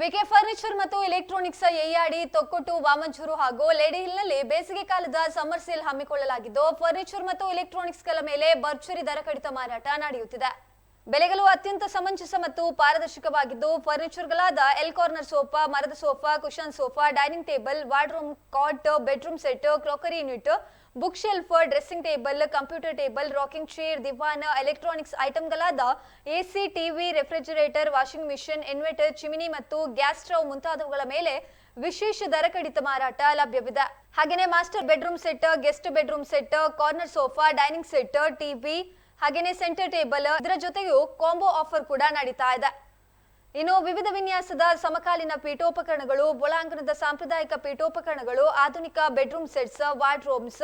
ವಿಕೆ furniture ಮತ್ತು electronics Eyyadi Thokkottu Vamanjoor ಹಾಗೂ lady ಹಿಲ್ನಲ್ಲಿ ಬೇಸಿಗೆ ಕಾಲದ ಸಮ್ಮರ್ ಸೇಲ್ ಹಮ್ಮಿಕೊಳ್ಳಲಾಗಿದ್ದು, ಫರ್ನಿಚರ್ ಮತ್ತು ಎಲೆಕ್ಟ್ರಾನಿಕ್ಸ್ಗಳ ಮೇಲೆ ಭರ್ಜರಿ ದರ ಕಡಿತ ಮಾರಾಟ ನಡೆಯುತ್ತಿದೆ. ಬೆಲೆಗಳು ಅತ್ಯಂತ ಸಮಂಜಸ ಮತ್ತು ಪಾರದರ್ಶಕವಾಗಿದ್ದು, ಫರ್ನಿಚರ್ಗಳಾದ ಎಲ್ ಕಾರ್ನರ್ ಸೋಫಾ, ಮರದ sofa, cushion sofa, dining table, wardrobe, cot, bedroom set, crockery unit book shelf dressing table computer table rocking chair ದಿವಾನ electronics ಐಟಂಗಳಾದ AC TV refrigerator washing machine inverter chimney ಮತ್ತು ಗ್ಯಾಸ್ ಸ್ಟವ್ ಮುಂತಾದವುಗಳ ಮೇಲೆ ವಿಶೇಷ ದರ ಕಡಿತ ಮಾರಾಟ ಲಭ್ಯವಿದೆ. ಹಾಗೆಯೇ master bedroom set guest bedroom set corner sofa dining set TV ಹಾಗೆಯೇ ಸೆಂಟರ್ ಟೇಬಲ್ ಇದರ ಜೊತೆಗೂ ಕಾಂಬೋ ಆಫರ್ ಕೂಡ ನಡೀತಾ ಇದೆ. ಇನ್ನು ವಿವಿಧ ವಿನ್ಯಾಸದ ಸಮಕಾಲೀನ ಪೀಠೋಪಕರಣಗಳು, ಒಳಾಂಗಣದ ಸಾಂಪ್ರದಾಯಿಕ ಪೀಠೋಪಕರಣಗಳು, ಆಧುನಿಕ ಬೆಡ್ರೂಮ್ ಸೆಟ್ಸ್, ವಾರ್ಡ್ರೋಬ್ಸ್,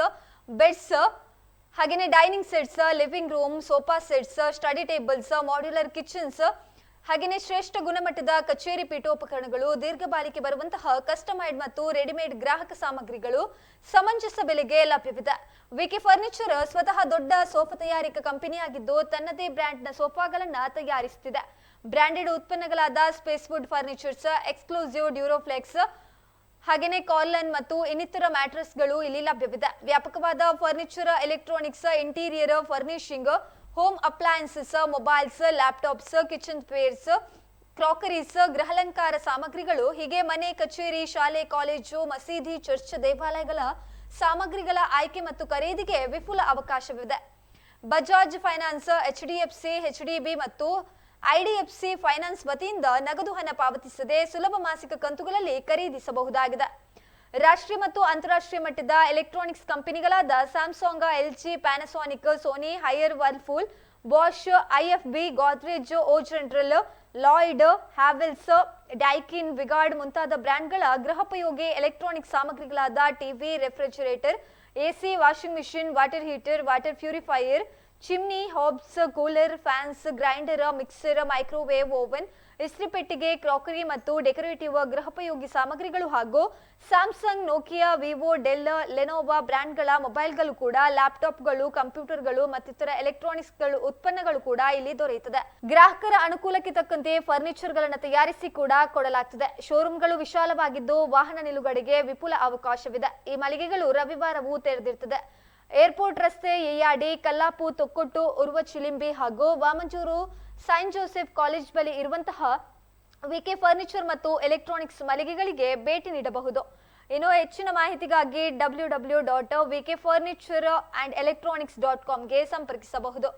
ಬೆಡ್ಸ್ ಹಾಗೆಯೇ dining sets, living room sofa sets, study tables, modular kitchens ಹಾಗೆಯೇ ಶ್ರೇಷ್ಠ ಗುಣಮಟ್ಟದ ಕಚೇರಿ ಪೀಠೋಪಕರಣಗಳು, ದೀರ್ಘ ಬಾಳಿಕೆ ಬರುವಂತಹ ಕಸ್ಟಮೈಡ್ ಮತ್ತು ರೆಡಿಮೇಡ್ ಗ್ರಾಹಕ ಸಾಮಗ್ರಿಗಳು ಸಮಂಜಸ ಬೆಲೆಗೆ ಲಭ್ಯವಿದೆ. ವಿಕೆ ಫರ್ನಿಚರ್ ಸ್ವತಃ ದೊಡ್ಡ ಸೋಫಾ ತಯಾರಿಕಾ ಕಂಪನಿಯಾಗಿದ್ದು ತನ್ನದೇ ಬ್ರ್ಯಾಂಡ್ನ ಸೋಫಾಗಳನ್ನ ತಯಾರಿಸುತ್ತಿದೆ. ಬ್ರ್ಯಾಂಡೆಡ್ ಉತ್ಪನ್ನಗಳಾದ space wood furnitures exclusive Duroflex ಹಾಗೆಯೇ ಕಾಲನ್ ಮತ್ತು ಇನ್ನಿತರ ಮ್ಯಾಟ್ರಸ್ಗಳು ಇಲ್ಲಿ ಲಭ್ಯವಿದೆ. ವ್ಯಾಪಕವಾದ furniture electronics interior furnishing home appliances mobiles laptops kitchen wares crockeries ಗೃಹಲಂಕಾರ ಸಾಮಗ್ರಿಗಳು ಹೀಗೆ ಮನೆ ಕಚೇರಿ ಶಾಲೆ ಕಾಲೇಜು ಮಸೀದಿ ಚರ್ಚ್ ದೇವಾಲಯಗಳ ಸಾಮಗ್ರಿಗಳ ಆಯ್ಕೆ ಮತ್ತು ಖರೀದಿಗೆ ವಿಪುಲ ಅವಕಾಶವಿದೆ Bajaj finance H D F C H D ಮತ್ತು ಐಡಿಎಫ್ಸಿ ಫೈನಾನ್ಸ್ ವತಿಯಿಂದ ನಗದು ಹಣ ಪಾವತಿಸದೆ ಸುಲಭ ಮಾಸಿಕ ಕಂತುಗಳಲ್ಲಿ ಖರೀದಿಸಬಹುದಾಗಿದೆ ರಾಷ್ಟ್ರೀಯ ಮತ್ತು ಅಂತಾರಾಷ್ಟ್ರೀಯ ಮಟ್ಟದ electronics ಕಂಪನಿಗಳಾದ Samsung LG Panasonic Sony Haier Whirlpool Bosch IFB Godrej O General Lloyd Havells Daikin V Guard ಮುಂತಾದ ಬ್ರ್ಯಾಂಡ್ಗಳ ಗೃಹೋಪಯೋಗಿ electronic ಸಾಮಗ್ರಿಗಳಾದ TV refrigerator AC washing machine water heater water purifier chimney hobs cooler fans grinder mixer microwave oven ಇಸ್ತ್ರಿ ಪೆಟ್ಟಿಗೆ, crockery ಮತ್ತು decorative ಗೃಹೋಪಯೋಗಿ ಸಾಮಗ್ರಿಗಳು ಹಾಗೂ Samsung, Nokia, Vivo, Dell, Lenovo ಬ್ರ್ಯಾಂಡ್ಗಳ ಮೊಬೈಲ್ಗಳು ಕೂಡ, ಲ್ಯಾಪ್ಟಾಪ್ಗಳು, ಕಂಪ್ಯೂಟರ್ಗಳು ಮತ್ತಿತರ ಎಲೆಕ್ಟ್ರಾನಿಕ್ಸ್ಗಳು ಉತ್ಪನ್ನಗಳು ಕೂಡ ಇಲ್ಲಿ ದೊರೆಯುತ್ತದೆ. ಗ್ರಾಹಕರ ಅನುಕೂಲಕ್ಕೆ ತಕ್ಕಂತೆ ಫರ್ನಿಚರ್ಗಳನ್ನು ತಯಾರಿಸಿ ಕೂಡ ಕೊಡಲಾಗುತ್ತದೆ ಶೋರೂಮ್ಗಳು ವಿಶಾಲವಾಗಿದ್ದು ವಾಹನ ನಿಲುಗಡೆಗೆ ವಿಪುಲ ಅವಕಾಶವಿದೆ. ಈ ಮಳಿಗೆಗಳು ರವಿವಾರವೂ ತೆರೆದಿರ್ತದೆ ಏರ್ಪೋರ್ಟ್ ರಸ್ತೆ ಎಯ್ಯಾಡಿ ಕಲ್ಲಾಪು, ತೊಕ್ಕೊಟ್ಟು, ಉರ್ವ ಚಿಲಿಂಬಿ ಹಾಗೂ ವಾಮಂಜೂರು, ಸೈಂಟ್ ಜೋಸೆಫ್ ಕಾಲೇಜ್ ಬಳಿ ಇರುವಂತಹ ವಿಕೆ ಫರ್ನಿಚರ್ ಮತ್ತು ಎಲೆಕ್ಟ್ರಾನಿಕ್ಸ್ ಮಳಿಗೆಗಳಿಗೆ ಭೇಟಿ ನೀಡಬಹುದು. ಇನ್ನು ಹೆಚ್ಚಿನ ಮಾಹಿತಿಗಾಗಿ W W dot VK furniture and electronics dot ಕಾಮ್ಗೆ ಸಂಪರ್ಕಿಸಬಹುದು.